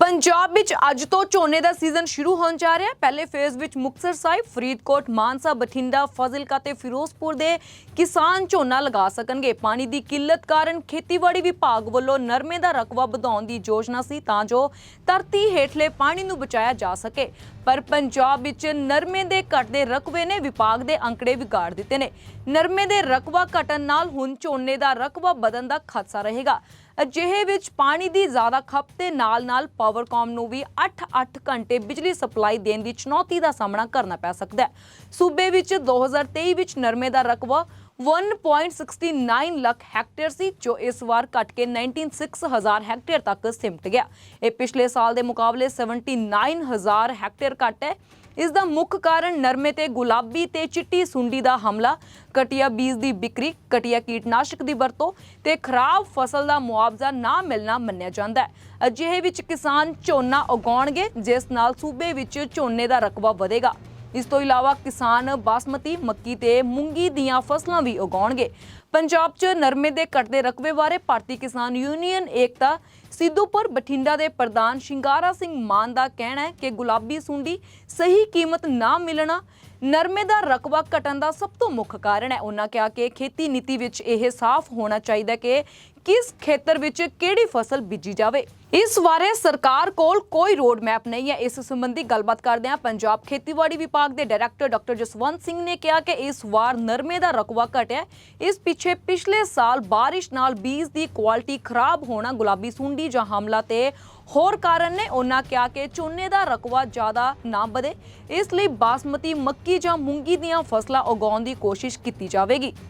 ਪੰਜਾਬ ਵਿੱਚ ਅੱਜ ਤੋਂ ਝੋਨੇ ਦਾ ਸੀਜ਼ਨ ਸ਼ੁਰੂ ਹੋਣ ਜਾ ਰਿਹਾ ਹੈ। ਪਹਿਲੇ ਫੇਜ਼ ਵਿੱਚ ਮੁਕਤਸਰ ਸਾਹਿਬ, ਫਰੀਦਕੋਟ, ਮਾਨਸਾ, ਬਠਿੰਡਾ, ਫਾਜ਼ਿਲਕਾ ਤੇ ਫਿਰੋਜ਼ਪੁਰ ਦੇ ਕਿਸਾਨ ਝੋਨਾ ਲਗਾ ਸਕਣਗੇ। ਪਾਣੀ ਦੀ ਕਿੱਲਤ ਕਾਰਨ ਖੇਤੀਬਾੜੀ ਵਿਭਾਗ ਵੱਲੋਂ ਨਰਮੇ ਦਾ ਰਕਬਾ ਵਧਾਉਣ ਦੀ ਯੋਜਨਾ ਸੀ ਤਾਂ ਜੋ ਧਰਤੀ ਹੇਠਲੇ ਪਾਣੀ ਨੂੰ ਬਚਾਇਆ ਜਾ ਸਕੇ। ਪਰ ਪੰਜਾਬ ਵਿੱਚ ਨਰਮੇ ਦੇ ਘਟਦੇ ਰਕਬੇ ਨੇ ਵਿਭਾਗ ਦੇ ਅੰਕੜੇ ਵਿਗਾੜ ਦਿੱਤੇ ਨੇ। ਨਰਮੇ ਦੇ ਰਕਬਾ ਘਟਣ ਨਾਲ ਹੁਣ ਝੋਨੇ ਦਾ ਰਕਬਾ ਵਧਣ ਦਾ ਖਦਸ਼ਾ ਰਹੇਗਾ। ਅਜਿਹੇ ਵਿੱਚ ਪਾਣੀ ਦੀ ਜ਼ਿਆਦਾ ਖਪਤ ਦੇ ਨਾਲ-ਨਾਲ ਪਾਵਰਕਾਮ ਨੂੰ ਵੀ 8-8 ਘੰਟੇ ਬਿਜਲੀ ਸਪਲਾਈ ਦੇਣ ਦੀ ਚੁਣੌਤੀ ਦਾ ਸਾਹਮਣਾ ਕਰਨਾ ਪੈ ਸਕਦਾ ਹੈ। ਸੂਬੇ ਵਿੱਚ 2023 ਵਿੱਚ ਨਰਮੇ ਦਾ ਰਕਬਾ 1.69 ਲੱਖ ਹੈਕਟੇਅਰ ਸੀ, ਜੋ ਇਸ ਵਾਰ ਘਟ ਕੇ 196 ਹਜ਼ਾਰ ਹੈਕਟੇਅਰ ਤੱਕ ਸਿਮਟ ਗਿਆ। ਇਹ ਪਿਛਲੇ ਸਾਲ ਦੇ ਮੁਕਾਬਲੇ 79 ਹਜ਼ਾਰ ਹੈਕਟੇਅਰ ਘੱਟ ਹੈ। ਇਸ ਦਾ ਮੁੱਖ ਕਾਰਨ ਨਰਮੇ ਤੇ ਗੁਲਾਬੀ ਤੇ ਚਿੱਟੀ ਸੁੰਡੀ ਦਾ ਹਮਲਾ ਕਟਿਆ ਬੀਜ ਦੀ ਵਿਕਰੀ ਕਟਿਆ ਕੀਟਨਾਸ਼ਕ ਦੀ ਵਰਤੋਂ ਤੇ ਖਰਾਬ ਫਸਲ ਦਾ ਮੁਆਵਜ਼ਾ ਨਾ ਮਿਲਣਾ ਮੰਨਿਆ ਜਾਂਦਾ ਹੈ। ਅਜਿਹੇ ਵਿੱਚ ਕਿਸਾਨ ਝੋਨਾ ਉਗਾਉਣਗੇ, ਜਿਸ ਨਾਲ ਸੂਬੇ ਵਿੱਚ ਝੋਨੇ ਦਾ ਰਕਬਾ ਵਧੇਗਾ। ਇਸ ਤੋਂ ਇਲਾਵਾ ਕਿਸਾਨ ਬਾਸਮਤੀ ਮੱਕੀ ਤੇ ਮੂੰਗੀ ਦੀਆਂ ਫਸਲਾਂ ਵੀ ਉਗਾਉਣਗੇ। ਪੰਜਾਬ 'ਚ ਨਰਮੇ ਦੇ ਘਟਦੇ ਰਕਬੇ ਬਾਰੇ ਭਾਰਤੀ ਕਿਸਾਨ ਯੂਨੀਅਨ ਏਕਤਾ ਸਿੱਧੂਪੁਰ ਬਠਿੰਡਾ ਦੇ ਪ੍ਰਧਾਨ ਸ਼ਿੰਗਾਰਾ ਸਿੰਘ ਮਾਨ ਦਾ ਕਹਿਣਾ ਹੈ ਕਿ ਗੁਲਾਬੀ ਸੁੰਡੀ ਸਹੀ ਕੀਮਤ ਨਾ ਮਿਲਣਾ ਨਰਮੇ ਦਾ ਰਕਬਾ ਘਟਣ ਦਾ ਸਭ ਤੋਂ ਮੁੱਖ ਕਾਰਨ ਹੈ। ਉਹਨਾਂ ਕਿਹਾ ਕਿ ਖੇਤੀ ਨੀਤੀ ਵਿੱਚ ਇਹ ਸਾਫ਼ ਹੋਣਾ ਚਾਹੀਦਾ ਕਿ ਕਿਸ ਖੇਤਰ ਵਿੱਚ ਕਿਹੜੀ ਫਸਲ ਬੀਜੀ ਜਾਵੇ। ਇਸ ਬਾਰੇ ਸਰਕਾਰ ਕੋਲ ਕੋਈ ਰੋਡ ਮੈਪ ਨਹੀਂ ਹੈ। ਇਸ ਸੰਬੰਧੀ ਗੱਲਬਾਤ ਕਰਦੇ ਹਾਂ ਪੰਜਾਬ ਖੇਤੀਬਾੜੀ ਵਿਭਾਗ ਦੇ ਡਾਇਰੈਕਟਰ ਡਾਕਟਰ ਜਸਵੰਤ ਸਿੰਘ ਨੇ ਕਿਹਾ ਕਿ ਇਸ ਵਾਰ ਨਰਮੇ ਦਾ ਰਕਬਾ ਘਟਿਆ। ਇਸ ਪਿੱਛੇ ਪਿਛਲੇ ਸਾਲ ਬਾਰਿਸ਼ ਨਾਲ ਬੀਜ ਦੀ ਕੁਆਲਿਟੀ ਖਰਾਬ ਹੋਣਾ, ਗੁਲਾਬੀ ਸੁੰਡੀ ਜਾਂ ਹਮਲਾ ਤੇ ਹੋਰ ਕਾਰਨ ਨੇ, ਉਹਨਾਂ ਕਿਹਾ ਕਿ ਝੋਨੇ ਦਾ ਰਕਬਾ ਜ਼ਿਆਦਾ ਨਾ ਵਧੇ। ਇਸ ਲਈ ਬਾਸਮਤੀ ਮੱਕੀ ਜਾਂ ਮੂੰਗੀ ਦੀਆਂ ਫਸਲਾਂ ਉਗਾਉਣ ਦੀ ਕੋਸ਼ਿਸ਼ ਕੀਤੀ ਜਾਵੇਗੀ।